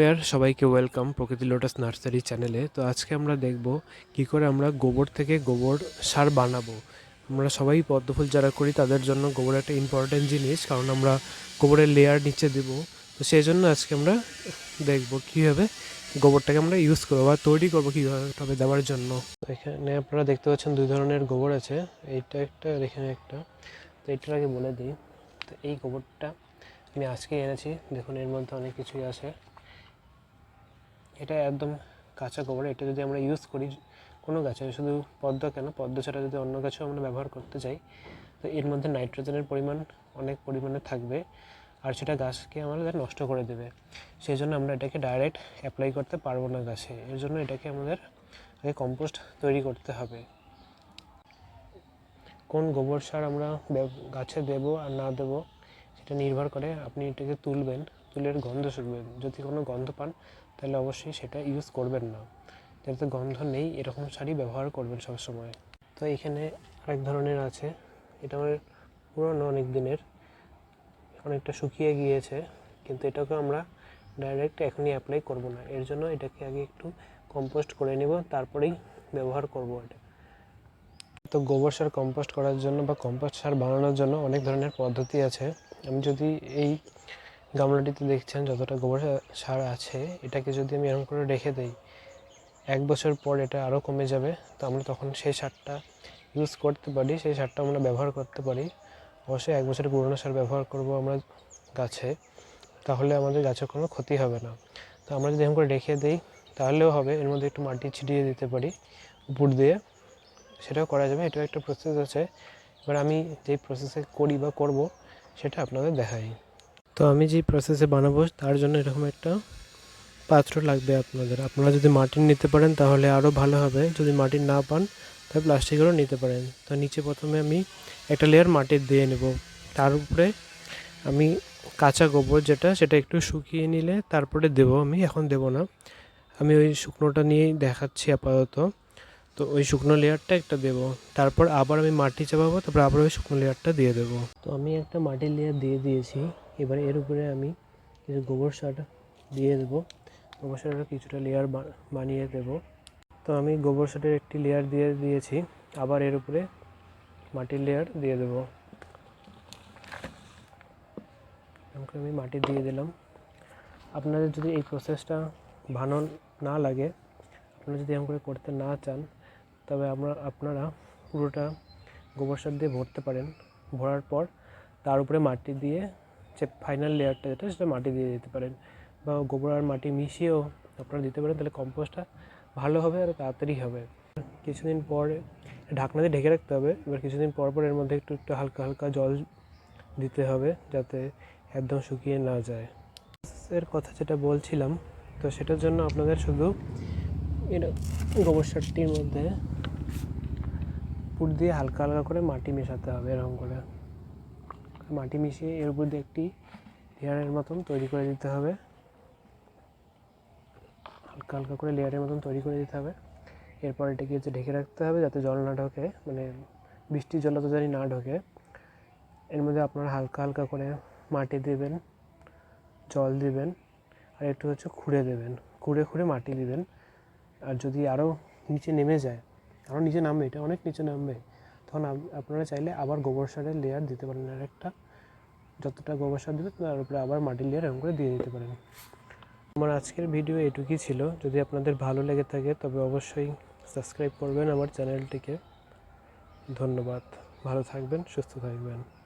ইয়ার সবাইকে ওয়েলকাম প্রকৃতি lotus nursery চ্যানেলে তো আজকে আমরা দেখব কি করে আমরা গোবর থেকে গোবর সার বানাবো। আমরা সবাই পদ্মফুল যারা করি, তাদের জন্য গোবর একটা ইম্পর্টেন্ট জিনিস, কারণ আমরা গোবরের লেয়ার নিচে দেব। তো সেই জন্য আজকে আমরা দেখব কীভাবে গোবরটাকে আমরা ইউজ করব বা তৈরি করব কীভাবে দেওয়ার জন্য। এখানে আপনারা দেখতে পাচ্ছেন দুই ধরনের গোবর আছে। এইটা একটা আর এখানে একটা। তো এটার আগে বলে দিই। তো এই গোবরটা আমি আজকে এনেছি। দেখুন, এর মধ্যে অনেক কিছুই আছে। এটা একদম কাঁচা গোবর, এটা যদি আমরা ইউজ করি কোনো গাছে, শুধু পদ্ম কেন? পদ্ম ছাড়া যদি অন্য গাছেও আমরা ব্যবহার করতে চাই, তো এর মধ্যে নাইট্রোজেনের পরিমাণ অনেক পরিমাণে থাকবে আর সেটা গাছকে আমাদের নষ্ট করে দেবে। সেই জন্য আমরা এটাকে ডাইরেক্ট অ্যাপ্লাই করতে পারব না গাছে। এর জন্য এটাকে আমাদের আগে কম্পোস্ট তৈরি করতে হবে। কোন গোবর সার আমরা গাছে দেবো আর না দেবো, সেটা নির্ভর করে আপনি এটাকে তুলবেন। তুলের গন্ধ শুকবেন যদি কোনো গন্ধ পান, তাহলে অবশ্যই সেটা ইউজ করবেন না। যাতে গন্ধ নেই, এরকম শাড়ি ব্যবহার করবেন সবসময়। তো এখানে আরেক ধরনের আছে। এটা আমার পুরনো অনেক দিনের অনেকটা শুকিয়ে গিয়েছে, কিন্তু এটাকে আমরা ডাইরেক্ট এখনই অ্যাপ্লাই করব না। এর জন্য এটাকে আগে একটু কম্পোস্ট করে নেব, তারপরেই ব্যবহার করব এটা। তো গোবর সার কম্পোস্ট করার জন্য বা কম্পোস্ট সার বানানোর জন্য অনেক ধরনের পদ্ধতি আছে। আমি যদি এই গামলাটিতে দেখছেন যতটা গোবর সার আছে, এটাকে যদি আমি এরকম করে রেখে দেই, এক বছর পর এটা আরও কমে যাবে। তো আমরা তখন সেই সারটা ইউজ করতে পারি, সেই সারটা আমরা ব্যবহার করতে পারি। অবশ্যই এক বছরের পুরনো সার ব্যবহার করব আমরা গাছে, তাহলে আমাদের গাছের কোনো ক্ষতি হবে না। তো আমরা যদি এরকম করে রেখে দিই, তাহলেও হবে, এর মধ্যে একটু মাটি ছিটিয়ে দিতে পারি উপর দিয়ে, সেটাও করা যাবে। এটাও একটা প্রসেস আছে। এবার আমি যেই প্রসেসে করি বা করব, সেটা আপনাদের দেখাই। তো আমি যেই প্রসেসে বানাবো, তার জন্য এরকম একটা পাত্র লাগবে আপনাদের। আপনারা যদি মাটির নিতে পারেন, তাহলে আরও ভালো হবে। যদি মাটির না পান, তাহলে প্লাস্টিকেরও নিতে পারেন। তো নিচে প্রথমে আমি একটা লেয়ার মাটির দিয়ে নেব। তার উপরে আমি কাঁচা গোবর যেটা, সেটা একটু শুকিয়ে নিলে তারপরে দেব আমি। এখন দেব না। আমি ওই শুকনোটা নিয়েই দেখাচ্ছি আপাতত। তো ওই শুকনো লেয়ারটা একটা দেব। তারপর আবার আমি মাটি চাপাবো, তারপর আবার ওই শুকনো লেয়ারটা দিয়ে দেবো। তো আমি একটা মাটির লেয়ার দিয়ে দিয়েছি। এবার এর উপরে আমি কিছু গোবর সার দিয়ে দেবো। গোবর সারের কিছুটা লেয়ার বানিয়ে দেব। তো আমি গোবর সারের একটি লেয়ার দিয়ে দিয়েছি। আবার এর উপরে মাটির লেয়ার দিয়ে দেবো। আমি মাটি দিয়ে দিলাম। আপনাদের যদি এই প্রসেসটা ভালো না লাগে, আপনারা যদি এরকম করে করতে না চান, তবে আমরা, আপনারা পুরোটা গোবর সার দিয়ে ভরতে পারেন। ভরার পর তার উপরে মাটি দিয়ে যে ফাইনাল লেয়ারটা যেটা, সেটা মাটি দিয়ে দিতে পারেন বা গোবর আর মাটি মিশিয়েও আপনারা দিতে পারেন, তাহলে কম্পোস্টটা ভালো হবে আর তাড়াতাড়ি হবে। কিছুদিন পর ঢাকনা দিয়ে ঢেকে রাখতে হবে, এবার কিছুদিন পর পর এর মধ্যে একটু একটু হালকা হালকা জল দিতে হবে যাতে একদম শুকিয়ে না যায়। এর কথা যেটা বলছিলাম, তো সেটার জন্য আপনাদের শুধু এটা গোবর সারটির মধ্যে পুর দিয়ে হালকা হালকা করে মাটি মেশাতে হবে এরকম করে। মাটি মিশিয়ে এর উপর দিয়ে একটি লেয়ারের মতন তৈরি করে দিতে হবে। হালকা হালকা করে লেয়ারের মতন তৈরি করে দিতে হবে। এরপর এটাকে হচ্ছে ঢেকে রাখতে হবে যাতে জল না ঢোকে মানে বৃষ্টির জল তো জানি না ঢোকে। এর মধ্যে আপনারা হালকা হালকা করে মাটি দেবেন, জল দেবেন, আর একটু হচ্ছে খুঁড়ে দেবেন, খুঁড়ে খুঁড়ে মাটি দেবেন। আর যদি আরও নিচে নেমে যায় আরও নিচে নামবে, এটা অনেক নিচে নামবে তখন আপনারা চাইলে আবার গোবর সারের লেয়ার দিতে পারেন। আর একটা, যতটা গোবর সার দেবে তার উপরে আবার মাটির লেয়ার এরকম করে দিয়ে দিতে পারেন। আমার আজকের ভিডিও এটুকুই ছিল। যদি আপনাদের ভালো লেগে থাকে, তবে অবশ্যই সাবস্ক্রাইব করবেন আমার চ্যানেলটিকে ধন্যবাদ। ভালো থাকবেন, সুস্থ থাকবেন।